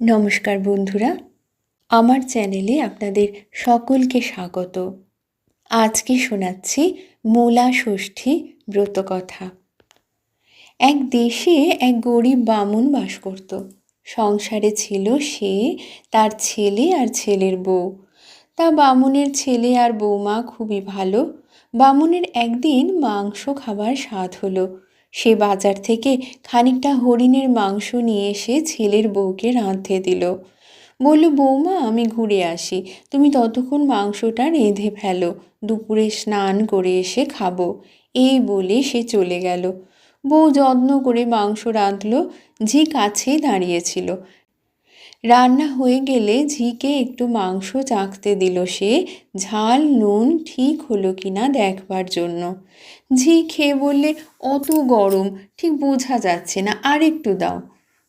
নমস্কার বন্ধুরা, আমার চ্যানেলে আপনাদের সকলকে স্বাগত। আজকে শোনাচ্ছি মূলা ষষ্ঠী ব্রতকথা। এক দেশে এক গরিব বামুন বাস করত। সংসারে ছিল সে, তার ছেলে আর ছেলের বউ। তা বামুনের ছেলে আর বৌমা খুবই ভালো। বামুনের একদিন মাংস খাবার স্বাদ হলো। সে বাজার থেকে খানিকটা হরিণের মাংস নিয়ে এসে ছেলের বউকে রাঁধতে দিল। বলল, বৌমা, আমি ঘুরে আসি। তুমি ততক্ষণ মাংসটা রেঁধে ফেলো। দুপুরে স্নান করে এসে খাব। এই বলে সে চলে গেল। বউ যত্ন করে মাংস রাঁধল, যে কাছেই দাঁড়িয়েছিল। রান্না হয়ে গেলে ঝিকে একটু মাংস চাখতে দিল সে। ঝাল নুন ঠিক হলো কি না দেখবার জন্য। ঝি খেয়ে বললে, অত গরম, ঠিক বোঝা যাচ্ছে না আর একটু দাও।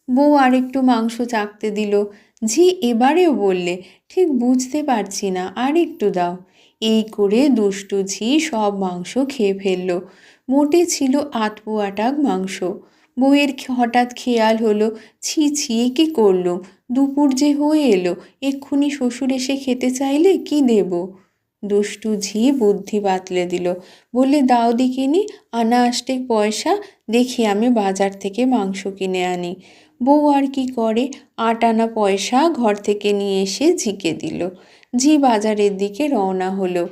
বউ আরেকটু মাংস চাখতে দিল। ঝি এবারেও বললে, ঠিক বুঝতে পারছি না আর একটু দাও। এই করে দুষ্টু ঝি সব মাংস খেয়ে ফেলল। মোটে ছিল আতপোয়াটাক মাংস। বউয়ের হঠাৎ খেয়াল হলো, ছি ছি কি করলুম? দুপুর যে হয়ে এলো, এক্ষুনি শ্বশুর এসে খেতে চাইলে কি দেব? দুষ্টু ঝি বুদ্ধি বাতলে দিল, বললে, দাও দেখিনি, আনা আসতে পয়সা, দেখি আমি বাজার থেকে মাংস কিনে আনি। বউ আর কি করে, আট আনা পয়সা ঘর থেকে নিয়ে এসে ঝিকে দিল। ঝি বাজারের দিকে রওনা হলো।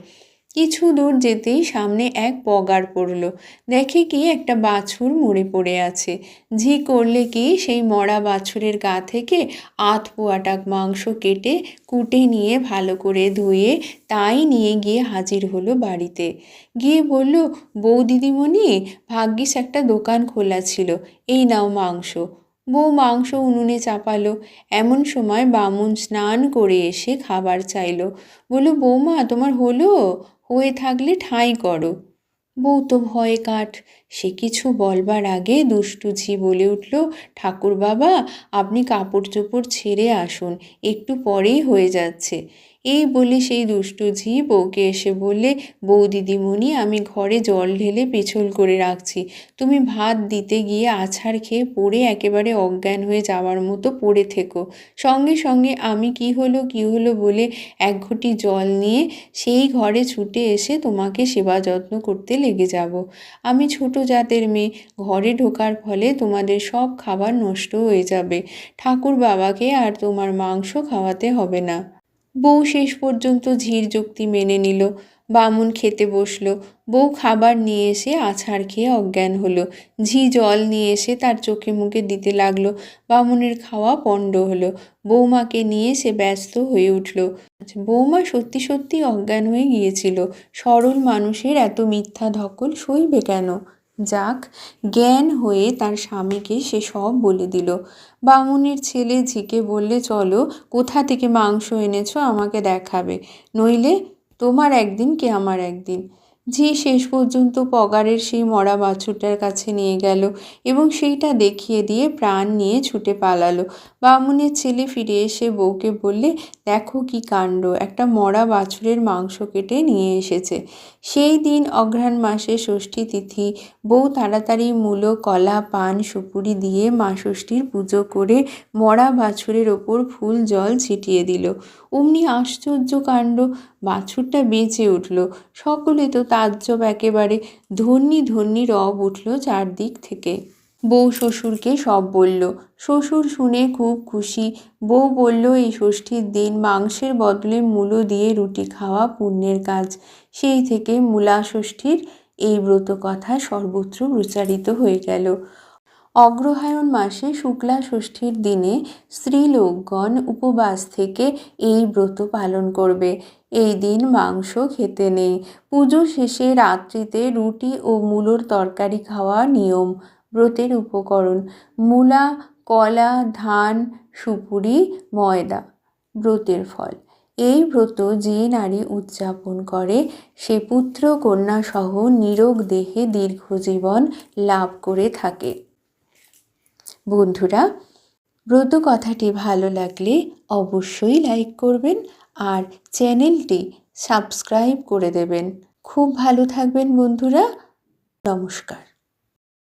কিছু দূর যেতেই সামনে এক পগার পড়ল। দেখে কি একটা বাছুর মরে পড়ে আছে। ঝি করলে কি সেই মরা বাছুরের গা থেকে আধ পোয়াটাক মাংস কেটে কুটে নিয়ে ভালো করে ধুয়ে তাই নিয়ে গিয়ে হাজির হলো বাড়িতে। গিয়ে বলল বউ দিদিমণি ভাগ্যিস একটা দোকান খোলা ছিল। এই নাও মাংস। বউ মাংস উনুনে চাপালো। এমন সময় বামুন স্নান করে এসে খাবার চাইলো। বলল, বৌমা, তোমার হলো? হয়ে থাকলে ঠাঁই করো। বউ তো ভয়ে কাঠ। সে কিছু বলবার আগে দুষ্টু ঝি বলে উঠল ঠাকুর বাবা আপনি কাপড় চোপড় ছেড়ে আসুন। একটু পরেই হয়ে যাচ্ছে। এই বলে সেই দুষ্টু ঝি বউকে এসে বললে, বউ দিদিমণি, আমি ঘরে জল ঢেলে পেছল করে রাখছি। তুমি ভাত দিতে গিয়ে আছাড় খেয়ে পড়ে একেবারে অজ্ঞান হয়ে যাওয়ার মতো পড়ে থেকো। সঙ্গে সঙ্গে আমি কি হলো কি হলো বলে এক ঘটি জল নিয়ে সেই ঘরে ছুটে এসে তোমাকে সেবা যত্ন করতে লেগে যাব। আমি ছোট জাতের মেয়ে, ঘরে ঢোকার ফলে তোমাদের সব খাবার নষ্ট হয়ে যাবে। ঠাকুর বাবাকে আর তোমার মাংস খাওয়াতে হবে না। বউ শেষ পর্যন্ত ঝির যুক্তি মেনে নিল। বামুন খেতে বসল। বউ খাবার নিয়ে এসে আছাড় খেয়ে অজ্ঞান হলো। ঝি জল নিয়ে এসে তার চোখে মুখে দিতে লাগল। বামুনের খাওয়া পণ্ড হলো। বৌমাকে নিয়ে সে ব্যস্ত হয়ে উঠল। বৌমা সত্যি সত্যি অজ্ঞান হয়ে গিয়েছিল। সরল মানুষের এত মিথ্যা ধকল সইবে কেন? যাক, জ্ঞান হয়ে তার স্বামীকে সে সব বলে দিল। বামুনের ছেলে ঝিকে বললে, চলো, কোথা থেকে মাংস এনেছো আমাকে দেখাবে। নইলে তোমার একদিন কে আমার একদিন। ঝি শেষ পর্যন্ত পগারের সেই মরা বাছুরটার কাছে নিয়ে গেল এবং সেইটা দেখিয়ে দিয়ে প্রাণ নিয়ে ছুটে পালালো। বামুনের ছেলে ফিরে এসে বউকে বললে, দেখো কি কাণ্ড, একটা মরা বাছুরের মাংস কেটে নিয়ে এসেছে। সেই দিন অঘ্রাণ মাসে ষষ্ঠী তিথি, বউ তাড়াতাড়ি মূলো, কলা, পান, সুপুরি দিয়ে মা ষষ্ঠীর পুজো করে মরা বাছুরের ওপর ফুল, জল ছিটিয়ে দিল। অমনি আশ্চর্য কাণ্ড, বাছুরটা বেঁচে উঠল। সকলে তো তাজ্জব একেবারে ধন্যি ধন্যি রব উঠল চারদিক থেকে। বউ শ্বশুরকে সব বলল। শ্বশুর শুনে খুব খুশি। বউ বলল, এই ষষ্ঠীর দিন মাংসের বদলে মূলো দিয়ে রুটি খাওয়া পুণ্যের কাজ। সেই থেকে মূলা ষষ্ঠীর এই ব্রত কথা সর্বত্র প্রচারিত হয়ে গেল। অগ্রহায়ণ মাসে শুক্লা ষষ্ঠীর দিনে স্ত্রীলোকগণ উপবাস থেকে এই ব্রত পালন করবে। এই দিন মাংস খেতে নেই। পুজো শেষে রাত্রিতে রুটি ও মূলোর তরকারি খাওয়া নিয়ম। ব্রতের উপকরণ, মূলা, কলা, ধান, সুপুরি, ময়দা, ব্রতের ফল। এই ব্রত যে নারী উদযাপন করে, সে পুত্র কন্যা সহ নিরোগ দেহে দীর্ঘজীবন লাভ করে থাকে। বন্ধুরা, ব্রত কথাটি ভালো লাগলে অবশ্যই লাইক করবেন আর চ্যানেলটি সাবস্ক্রাইব করে দেবেন। খুব ভালো থাকবেন বন্ধুরা। নমস্কার।